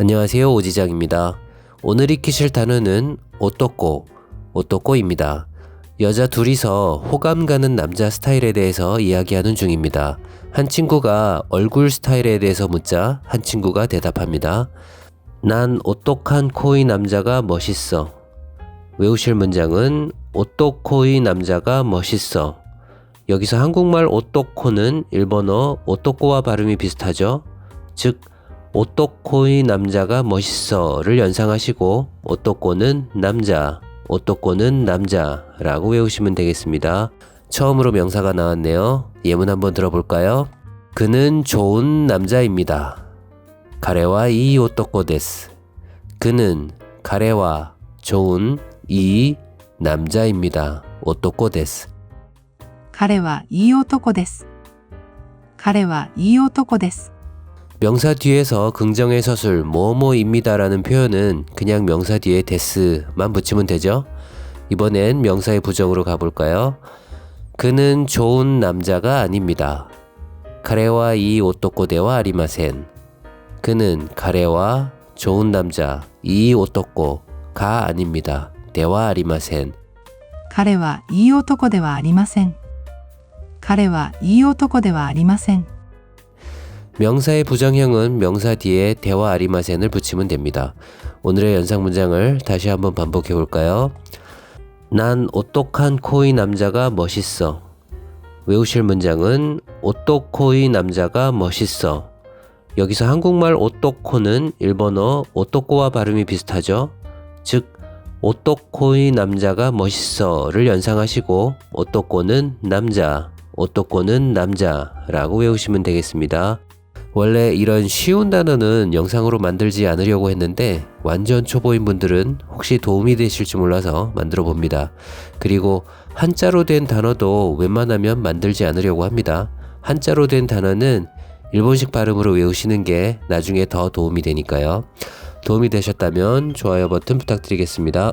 안녕하세요 오지장입니다. 오늘 익히실 단어는 오또꼬, 오또꼬입니다. 여자 둘이서 호감 가는 남자 스타일에 대해서 이야기하는 중입니다. 한 친구가 얼굴 스타일에 대해서 묻자 한 친구가 대답합니다. 난 오똑한 코의 남자가 멋있어. 외우실 문장은 오똑코의 남자가 멋있어. 여기서 한국말 오똑코는 일본어 오똑코와 발음이 비슷하죠. 즉 오또코의 남자가 멋있어를 연상하시고 오또코는 남자, 오또코는 남자라고 외우시면 되겠습니다. 처음으로 명사가 나왔네요. 예문 한번 들어볼까요? 그는 좋은 남자입니다. 가레와 이 오또코 데스. 그는 가레와 좋은 이 남자입니다. 오또코 데스. 가레와 이 오또코 데스. 가레와 이 오또코 데스. 명사 뒤에서 긍정의 서술 뭐뭐입니다라는 표현은 그냥 명사 뒤에 데스만 붙이면 되죠. 이번엔 명사의 부정으로 가볼까요? 그는 좋은 남자가 아닙니다. 가레와 이 오또꼬대와 아리마센. 그는 가레와 좋은 남자 이 오또꼬가 아닙니다. 대와 아리마센. 가레와 이 오또꼬대와 아리마센. 가레와 이 오또꼬대와 아리마센. 명사의 부정형은 명사 뒤에 대와 아리마센을 붙이면 됩니다. 오늘의 연상 문장을 다시 한번 반복해 볼까요? 난 오똑한 코의 남자가 멋있어. 외우실 문장은 오똑코의 남자가 멋있어. 여기서 한국말 오똑코는 일본어 오똑코와 발음이 비슷하죠. 즉 오똑코의 남자가 멋있어를 연상하시고 오똑코는 남자, 오똑코는 남자라고 외우시면 되겠습니다. 원래 이런 쉬운 단어는 영상으로 만들지 않으려고 했는데 완전 초보인 분들은 혹시 도움이 되실지 몰라서 만들어 봅니다. 그리고 한자로 된 단어도 웬만하면 만들지 않으려고 합니다. 한자로 된 단어는 일본식 발음으로 외우시는 게 나중에 더 도움이 되니까요. 도움이 되셨다면 좋아요 버튼 부탁드리겠습니다.